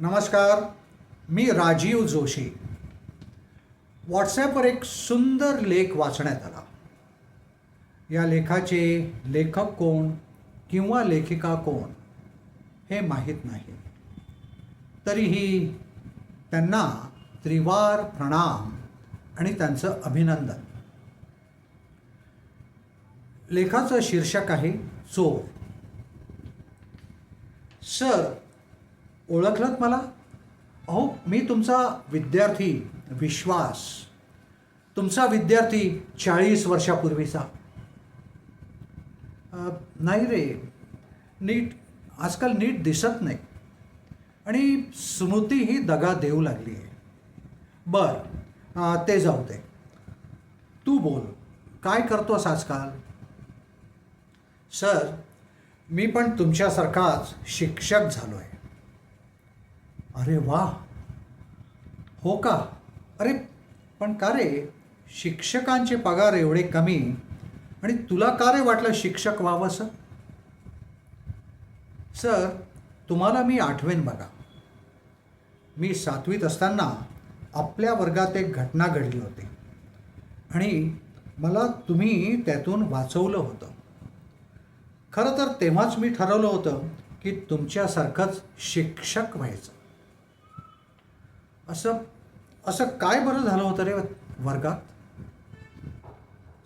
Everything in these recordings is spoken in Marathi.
नमस्कार मी राजीव जोशी. व्हॉट्सॲपवर एक सुंदर लेख वाचण्यात आला. या लेखाचे लेखक कोण किंवा लेखिका कोण हे माहीत नाही. तरीही त्यांना त्रिवार प्रणाम आणि त्यांचं अभिनंदन. लेखाचं शीर्षक आहे चोर. सर ओळखलत मला? अहो मी तुमचा विद्यार्थी विश्वास. तुमचा विद्यार्थी चाळीस वर्षापूर्वीचा. नाही रे. नीट आजकाल नीट दिसत नाही. आणि स्मृती ही दगा देऊ लागली आहे. बर ते जाऊ दे. तू बोल. काय करतोस आजकाल? सर मी पण तुमच्यासारखाच शिक्षक झालो आहे अरे वा. हो का? अरे पण का रे? शिक्षकांचे पगार एवढे कमी आणि तुला का रे वाटलं शिक्षक व्हावंसं सर तुम्हाला मी आठवेन बघा. मी सातवीत असताना आपल्या वर्गात एक घटना घडली होती. आणि मला तुम्ही त्यातून वाचवलं होतं. खरं तर तेव्हाच मी ठरवलं होतं की तुमच्यासारखंच शिक्षक व्हायचं. असं असं काय बरं झालं होतं रे वर्गात?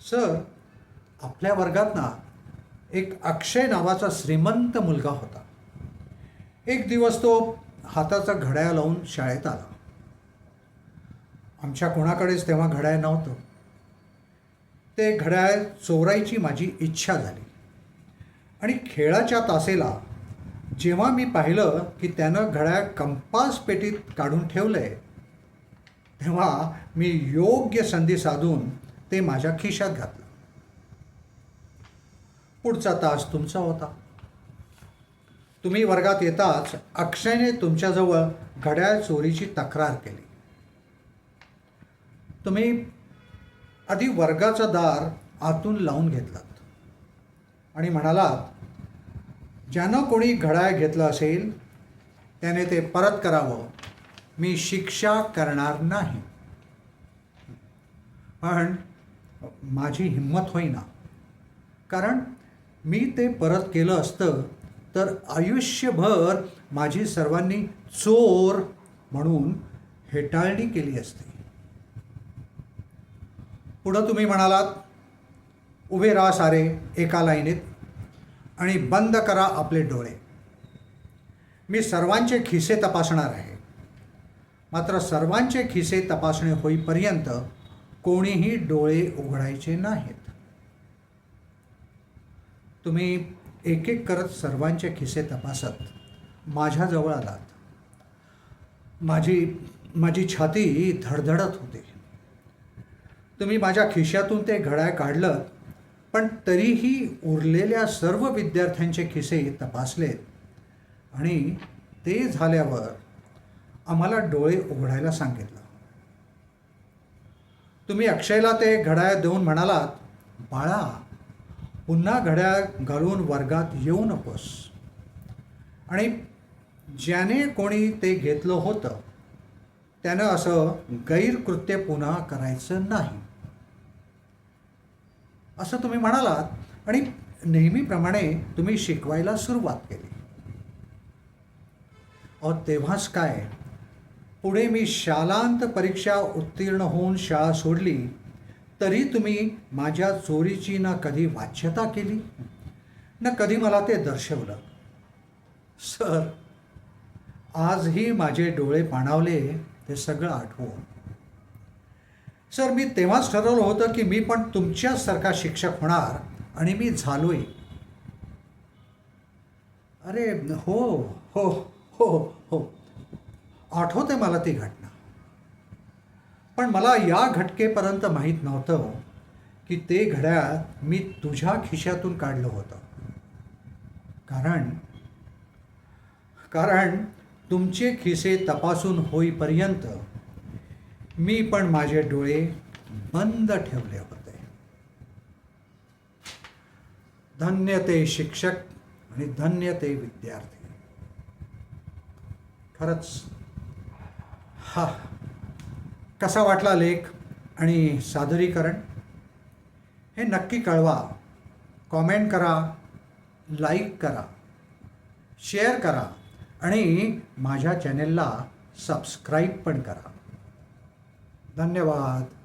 सर आपल्या वर्गात ना एक अक्षय नावाचा श्रीमंत मुलगा होता. एक दिवस तो हाताचा घड्याळ लावून शाळेत आला. आमच्या कोणाकडेच तेव्हा घड्याळ नव्हतं. ते घड्याळ चोरायची माझी इच्छा झाली. आणि खेळाच्या तासेला जेव्हा मी पाहिलं की त्यानं घड्याळ कंपास पेटीत काढून ठेवलंय तेव्हा मी योग्य संधी साधून ते माझ्या खिशात घातलं. पुढचा तास तुमचा होता. तुम्ही वर्गात येताच अक्षयने तुमच्याजवळ घड्याळ चोरीची तक्रार केली. तुम्ही आधी वर्गाचं दार आतून लावून घेतलात आणि म्हणालात ज्यानं कोणी घड्याळ घेतलं असेल त्याने ते परत करावं. मी शिक्षा करणार नाही. पण माझी हिंमत होईना. कारण मी ते परत केलं असतं तर आयुष्यभर माझी सर्वांनी चोर म्हणून हेटाळणी केली असती. पुढं तुम्ही म्हणालात उभे राहा सारे एका लाईनीत. आणि बंद करा आपले डोळे. मी सर्वांचे खिसे तपासणार आहे. मात्र सर्वांचे खिसे तपासणे होईपर्यंत कोणीही डोळे उघडायचे नाहीत. तुम्ही एक एक करत सर्वांचे खिसे तपासत माझ्याजवळ आलात. माझी माझी छाती धडधडत होते. तुम्ही माझ्या खिशातून ते घड्याळ काढलं पण तरीही उरलेल्या सर्व विद्यार्थ्यांचे खिसे तपासलेत. आणि ते झाल्यावर आम्हाला डोळे उघडायला सांगितलं. तुम्ही अक्षयला ते घड्याळ देऊन म्हणालात बाळा पुन्हा घड्याळ घालून वर्गात येऊ नकोस. आणि ज्याने कोणी ते घेतलं होतं त्यानं असं गैरकृत्य पुन्हा करायचं नाही. असं तुम्ही म्हणालात. आणि नेहमीप्रमाणे तुम्ही शिकवायला सुरुवात केली. अहो तेव्हाच काय? पुढे मी शालांत परीक्षा उत्तीर्ण होऊन शाळा सोडली तरी तुम्ही माझ्या चोरीची ना कधी वाच्यता केली ना कधी मला ते दर्शवलं. सर आजही माझे डोळे पाणावले ते सगळं आठवून. सर मी तेव्हाच ठरवलं होतं की मी पण तुमच्यासारखा शिक्षक होणार आणि मी झालोय. अरे हो हो हो हो. आठवते मला ती घटना. पण मला या घटकेपर्यंत माहीत नव्हतं की ते घड्याळ मी तुझ्या खिशातून काढलं होतं. कारण कारण तुमचे खिसे तपासून होईपर्यंत मी पण माझे डोळे बंद ठेवले होते. धन्य ते शिक्षक आणि धन्य ते विद्यार्थी. खरंच हा कसा वाटला लेख आणि सादरीकरण? हे नक्की कळवा. कॉमेंट करा लाईक करा शेअर करा आणि माझ्या चॅनेलला सबस्क्राईब पण करा. धन्यवाद.